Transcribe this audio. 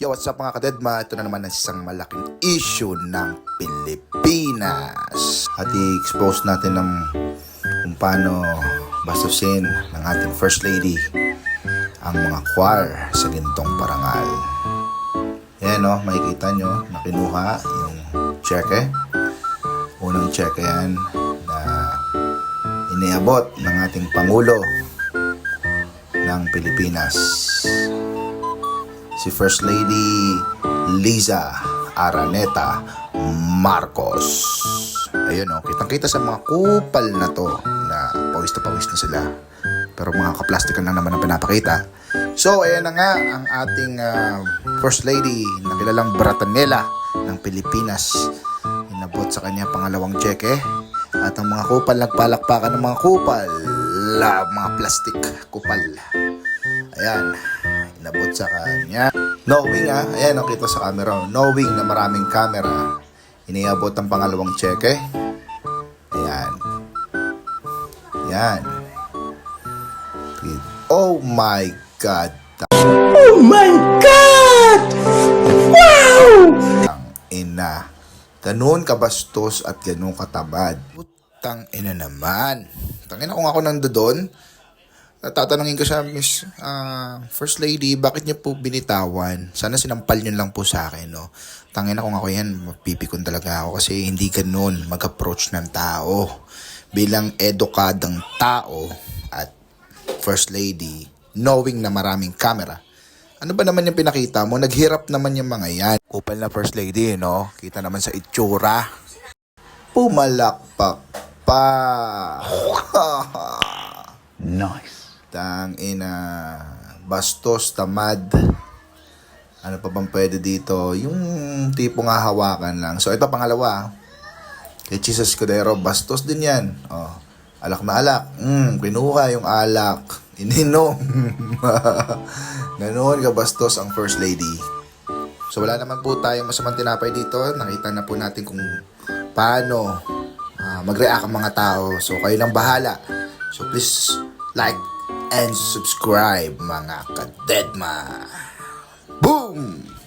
Yo, what's up mga kadedma? Ito na naman ang isang malaking issue ng Pilipinas. At i-expose natin ng kung paano bastusin ng ating First Lady ang mga choir sa gintong parangal. Yan o, makikita nyo na kinuha yung cheque. Unang cheque yan na iniabot ng ating Pangulo ng Pilipinas si First Lady Liza Araneta Marcos. Ayun o, kitang-kita sa mga kupal na to na pawis na pawis na sila. Pero mga kaplastikan lang naman ang pinapakita. So, ayan na nga ang ating ah, First Lady na kilalang Bratanela ng Pilipinas. Inabot sa kanya pangalawang cheque. At ang mga kupal, nagpalakpakan ng mga kupal. La, mga plastic kupal. Ayan, inabot sa kanya. Knowing ah, ayan nakita sa camera. Knowing na maraming camera, iniabot ang pangalawang cheque. Ayan. Ayan. Oh my God. Oh my God! Wow! Ang ina. Ganun kabastos at ganun katabad. Putang ina naman. Tangina kung ako nando doon, tatanungin ko siya, Miss ah, First Lady, bakit niyo po binitawan? Sana sinampal niyo lang po sa akin, no? Tangina kung ako yan, mapipikon talaga ako kasi hindi ganun mag-approach ng tao. Bilang edukadang tao at First Lady, knowing na maraming camera, ano ba naman yung pinakita mo? Naghirap naman yung mga yan. Kupal na First Lady, no? Kita naman sa itsura. Pumalakpak pa. Nice. Tang ina. Bastos, tamad. Ano pa bang pwede dito? Yung tipong hahawakan lang. So, ito pangalawa. Kay Jesus Escudero, bastos din yan. Oh, alak na alak. Mm, kinuha yung alak. Ininom. Ganoon ka bastos ang First Lady. So, wala naman po tayong masamang tinapay dito. Nakita na po natin kung paano ah, mag-react ang mga tao. So, kayo lang bahala. So, please like and subscribe mga kadedma. Boom!